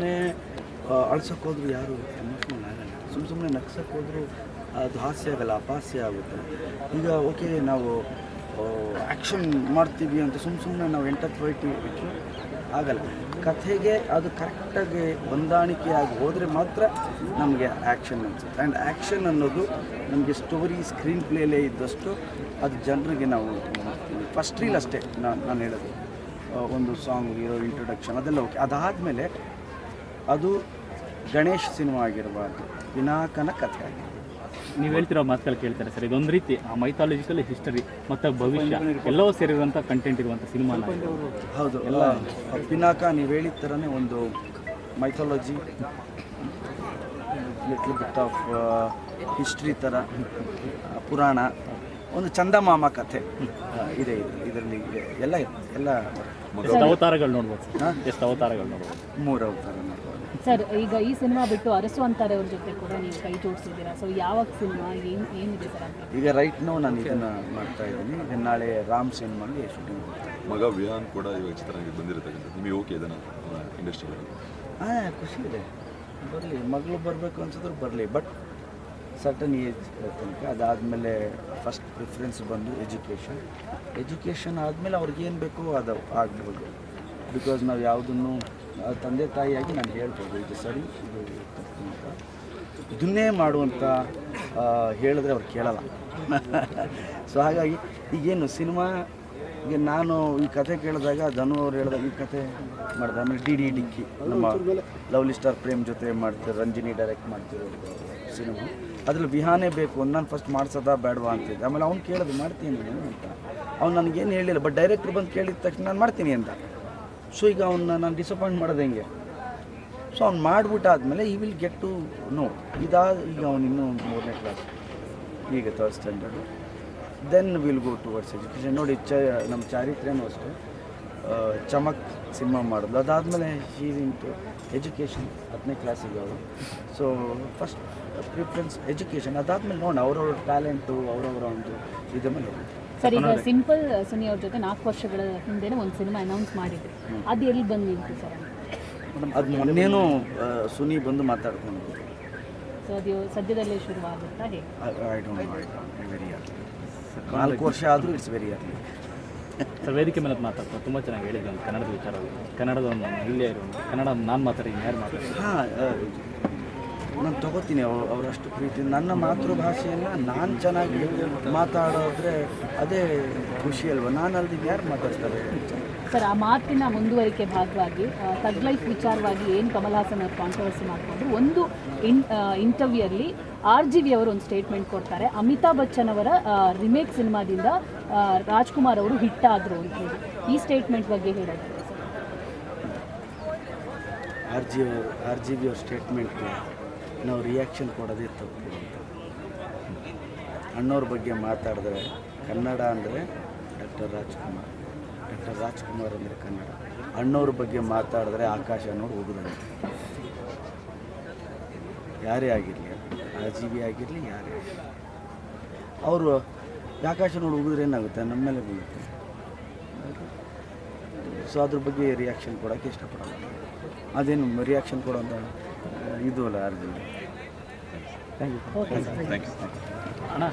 ಸುಮ್ಮನೆ ಅಳ್ಸೋಕೆ ಹೋದ್ರು ಯಾರು? ಎಮೋಷ್ನಲ್ ಆಗಲ್ಲ. ಸುಮ್ಮ ಸುಮ್ಮನೆ ನಗ್ಸೋಕೆ ಹೋದ್ರು ಅದು ಹಾಸ್ಯ ಆಗಲ್ಲ ಅಪಹಾಸ್ಯ ಆಗುತ್ತೆ. ಈಗ ಓಕೆ ನಾವು ಆ್ಯಕ್ಷನ್ ಮಾಡ್ತೀವಿ ಅಂತ ಸುಮ್ಮ ಸುಮ್ಮನೆ ನಾವು ಎಂಟರ್ಪ್ರೈಟಿ ಬಿಟ್ಟರೆ ಆಗಲ್ಲ. ಕಥೆಗೆ ಅದು ಕರೆಕ್ಟಾಗಿ ಹೊಂದಾಣಿಕೆಯಾಗಿ ಹೋದರೆ ಮಾತ್ರ ನಮಗೆ ಆ್ಯಕ್ಷನ್ ಅನಿಸುತ್ತೆ. ಆ್ಯಂಡ್ ಆ್ಯಕ್ಷನ್ ಅನ್ನೋದು ನಮಗೆ ಸ್ಟೋರಿ ಸ್ಕ್ರೀನ್ ಪ್ಲೇಲೇ ಇದ್ದಷ್ಟು ಅದು ಜನರಿಗೆ ನಾವು ಫಸ್ಟ್ ರೀಲ್ ಅಷ್ಟೇ ನಾನು ನಾನು ಹೇಳೋದು. ಒಂದು ಸಾಂಗ್ ಇರೋ ಇಂಟ್ರೊಡಕ್ಷನ್ ಅದೆಲ್ಲ ಓಕೆ ಅದಾದಮೇಲೆ ಅದು ಗಣೇಶ್ ಸಿನಿಮಾ ಆಗಿರಬಾರ್ದು. ವಿನಾಕನ ಕಥೆ. ಆಗಿರ್ಬೋದು ನೀವು ಹೇಳ್ತಿರೋ ಮಾತುಗಳು ಕೇಳ್ತಾರೆ ಸರ್. ಇದೊಂದು ರೀತಿ ಆ ಮೈಥಾಲಜಿಕಲ್ ಹಿಸ್ಟರಿ ಮತ್ತು ಭವಿಷ್ಯ ಎಲ್ಲವೂ ಸೇರಿರುವಂಥ ಕಂಟೆಂಟ್ ಇರುವಂಥ ಸಿನಿಮಾ ಹೌದು. ಎಲ್ಲ ಪಿನಾಕ ನೀವು ಹೇಳಿದ ಥರನೇ ಒಂದು mythology little bit of history ಥರ ಪುರಾಣ ಒಂದು ಚಂದಮಾಮ ಕಥೆ ಇದೆ ಇದೆ. ಇದರಲ್ಲಿ ಇದೆ. ಎಲ್ಲ ಇದೆ. ಎಲ್ಲ ಎಷ್ಟು ಅವತಾರಗಳು ನೋಡ್ಬೋದು ಎಷ್ಟು ಅವತಾರಗಳು ನೋಡ್ಬೋದು? ಮೂರು ಅವತಾರ ಮಾಡ್ಬೋದು ಸರ್ ಈಗ ಈ ಸಿನಿಮಾ ಬಿಟ್ಟು ಅರಸು ಅಂತಾರೆ ಅವ್ರ ಜೊತೆ ಕೂಡ ನೀವು ಕೈ ಜೋಡಿಸಿದ್ದೀರಾ? ಸೊ ಯಾವಾಗ ಸಿನಿಮಾ? ಏನು ಏನಿದೆ ಸರ್ ಅಂತ ಈಗ ರೈಟ್ ನೋ ನಾನು ಇದನ್ನ ಮಾಡ್ತಾ ಇದ್ದೀನಿ. ಈಗ ನಾಳೆ ರಾಮ್ ಸಿನಿಮಾಗೆ ಶೂಟಿಂಗ್ ಮಗ ವಿಹಾನ್ ಕೂಡ ಇವಾಗ ಚಿತ್ರರಂಗಕ್ಕೆ ಬಂದಿರತಕ್ಕಂಥದ್ದು ನಿಮಗೆ ಓಕೆ ಇದನ್ನು? ಇಂಡಸ್ಟ್ರಿಯಲ್ಲಿ ಹಾಂ ಖುಷಿ ಇದೆ. ಬರಲಿ. ಮಗಳು ಬರಬೇಕು ಅನ್ಸಿದ್ರು ಬರಲಿ. ಬಟ್ ಸರ್ಟನ್ ಏಜ್ ತನಕ ಅದಾದಮೇಲೆ ಫಸ್ಟ್ ಪ್ರಿಫರೆನ್ಸ್ ಬಂದು ಎಜುಕೇಷನ್ ಎಜುಕೇಷನ್ ಆದಮೇಲೆ ಅವ್ರಿಗೆ ಏನು ಬೇಕು ಅದು ಆಗ್ಬೋದು. ಬಿಕಾಸ್ ನಾವು ಯಾವುದನ್ನು ತಂದೆ ತಾಯಿಯಾಗಿ ನಾನು ಹೇಳ್ಬೋದು. ಇದು ಸರಿ? ಇದು ತಪ್ಪು ಅಂತ ಇದನ್ನೇ ಮಾಡುವಂಥ ಹೇಳಿದ್ರೆ ಅವ್ರು ಕೇಳಲ್ಲ. ಸೊ ಹಾಗಾಗಿ ಈಗೇನು ಸಿನಿಮಾ, ಈಗ ನಾನು ಈ ಕತೆ ಕೇಳಿದಾಗ ಧನು ಅವ್ರು ಹೇಳಿದಾಗ ಈ ಕತೆ ಮಾಡಿದೆ. ಆಮೇಲೆ ಡಿ ಡಿ ಡಿಕ್ಕಿ, ನಮ್ಮ ಲವ್ಲಿ ಸ್ಟಾರ್ ಪ್ರೇಮ್ ಜೊತೆ ಮಾಡ್ತಾರೆ, ರಂಜಿನಿ ಡೈರೆಕ್ಟ್ ಮಾಡ್ತಿರೋ ಸಿನಿಮಾ. ಅದ್ರಲ್ಲಿ ವಿಹಾನೇ ಬೇಕು ನಾನು ಫಸ್ಟ್ ಮಾಡ್ಸೋದಾ ಬೇಡವಾ ಅಂತಿದ್ದೆ ಆಮೇಲೆ ಅವ್ನು ಕೇಳೋದು ಮಾಡ್ತೀನಿ ಅಂತ. ಅವ್ನು ನನಗೇನು ಹೇಳಿಲ್ಲ ಬಟ್ ಡೈರೆಕ್ಟ್ರ್ ಬಂದು ಕೇಳಿದ ತಕ್ಷಣ ನಾನು ಮಾಡ್ತೀನಿ ಅಂತ. ಸೊ ಈಗ ಅವನ್ನ ನಾನು ಡಿಸಪಾಯಿಂಟ್ ಮಾಡೋದು ಹೆಂಗೆ? ಸೊ ಅವ್ನು ಮಾಡಿಬಿಟ್ಟಾದ್ಮೇಲೆ ಈ ವಿಲ್ ಗೆಟ್ ಟು ನೋ ಇದಾದ ಈಗ ಅವನು ಇನ್ನೂ ಮೂರನೇ ಕ್ಲಾಸ್ ಈಗ third standard then will go towards education ನೋಡಿ, ಚ ನಮ್ಮ ಚಾರಿತ್ರ್ಯನೂ ಅಷ್ಟೇ. ಚಮಕ್ ಸಿನಿಮಾ ಮಾಡಿದ್ಲು ಅದಾದಮೇಲೆ ಶೀಸ್ ಇಂಟು ಎಜುಕೇಷನ್ ಹತ್ತನೇ ಕ್ಲಾಸಿಗೆ ಅವರು ಸೊ ಫಸ್ಟ್ ಪ್ರಿಫರೆನ್ಸ್ ಎಜುಕೇಷನ್ ಅದಾದಮೇಲೆ ನೋಡಿ ಅವರವ್ರ ಟ್ಯಾಲೆಂಟು ಅವರವರ ಒಂದು ಇದ್ರ ಮೇಲೆ ಹೋಗುತ್ತೆ. ಸರ್ ಈಗ ಸಿಂಪಲ್ ಸುನಿ ಅವ್ರ ಜೊತೆ ನಾಲ್ಕು ವರ್ಷಗಳ ಹಿಂದೆ ಒಂದು ಸಿನಿಮಾ ಅನೌನ್ಸ್ ಮಾಡಿದ್ರು. ಅದು ಎಲ್ಲಿ ಬಂದು ನಿಂತು ಸರ್? ಅದು ಮೊನ್ನೆನೂ ಸುನಿ ಬಂದು ಮಾತಾಡ್ಕೊಂಡು ಸೊ ಅದು ಸದ್ಯದಲ್ಲೇ ಶುರುವಾಗುತ್ತಾ ಹೇಗೆ? ಐ ಡೋಂಟ್ ವೆರಿ ನಾಲ್ಕು ವರ್ಷ ಆದರೂ ಇಟ್ಸ್ ವೆರಿ ಅರ್ಲಿ ಸರ್ ವೇದಿಕೆ ಮೇಲೆ ಮಾತಾಡ್ತಾರೆ ತುಂಬ ಚೆನ್ನಾಗಿ ಹೇಳಿದ್ರು ಕನ್ನಡದ ವಿಚಾರ ಕನ್ನಡದ ಒಂದು ಇಲ್ಲೇ ಇರೋದು ಕನ್ನಡ ನಾನು ಮಾತಾಡಿ ಯಾರು ಮಾತಾಡಿ. ಹಾಂ ನಾನು ತಗೋತೀನಿ ಅವ್ರು ಅವರಷ್ಟು ಪ್ರೀತಿ. ನನ್ನ ಮಾತೃಭಾಷೆಯನ್ನು ನಾನು ಚೆನ್ನಾಗಿ ಮಾತಾಡೋದ್ರೆ ಅದೇ ಖುಷಿ ಅಲ್ವಾ? ನಾನು ಅಲ್ದಿ ಯಾರು ಮಾತಾಡ್ತಾರೆ? ಸರ್ ಆ ಮಾತಿನ ಮುಂದುವರಿಕೆ ಭಾಗವಾಗಿ ತಗ್ ಲೈಫ್ ವಿಚಾರವಾಗಿ ಏನು ಕಮಲ್ ಹಾಸನ್ ಅವರು ಕಾಂಟ್ರವರ್ಸಿ ಮಾಡಿಕೊಂಡ್ರು ಒಂದು ಇನ್ ಇಂಟರ್ವ್ಯೂಯಲ್ಲಿ ಆರ್ ಜಿ ವಿ ಅವರು ಒಂದು ಸ್ಟೇಟ್ಮೆಂಟ್ ಕೊಡ್ತಾರೆ. ಅಮಿತಾಬ್ ಬಚ್ಚನ್ ಅವರ ರಿಮೇಕ್ ಸಿನಿಮಾದಿಂದ ರಾಜ್ಕುಮಾರ್ ಅವರು ಹಿಟ್ ಆದರು ಅಂತ ಹೇಳಿ. ಈ ಸ್ಟೇಟ್ಮೆಂಟ್ ಬಗ್ಗೆ ಹೇಳೋದು. R G R G B ಅವ್ರ ಸ್ಟೇಟ್ಮೆಂಟ್ಗೆ ನಾವು ರಿಯಾಕ್ಷನ್ ಕೊಡೋದೇ ತಪ್ಪು ಅಂತ. ಅಣ್ಣವ್ರ ಬಗ್ಗೆ ಮಾತಾಡಿದ್ರೆ ಕನ್ನಡ ಅಂದರೆ ಡಾಕ್ಟರ್ ರಾಜ್ಕುಮಾರ್. ಡಾಕ್ಟರ್ ರಾಜ್ಕುಮಾರ್ ಅಂದರೆ ಕನ್ನಡ. ಅಣ್ಣವ್ರ ಬಗ್ಗೆ ಮಾತಾಡಿದ್ರೆ ಆಕಾಶ ನೋಡಿ ಹೋಗುದಂತೆ ಯಾರೇ ಆಗಿರಲಿ ರಾಜೀವಿ ಆಗಿರಲಿ, ಯಾರೇ ಅವರು ಆಕಾಶ ನೋಡಿ ಹೋಗಿದ್ರೆ ಏನಾಗುತ್ತೆ? ನಮ್ಮ ಮೇಲೆ ಬೀಳುತ್ತೆ. ಸೊ ಅದ್ರ ಬಗ್ಗೆ ರಿಯಾಕ್ಷನ್ ಕೊಡೋಕ್ಕೆ ಇಷ್ಟಪಡೋಲ್ಲ. ಅದೇನು ರಿಯಾಕ್ಷನ್ ಕೊಡೋ ಇದು இதுவில் Arjun. Thank you thank you thank you ஆனால்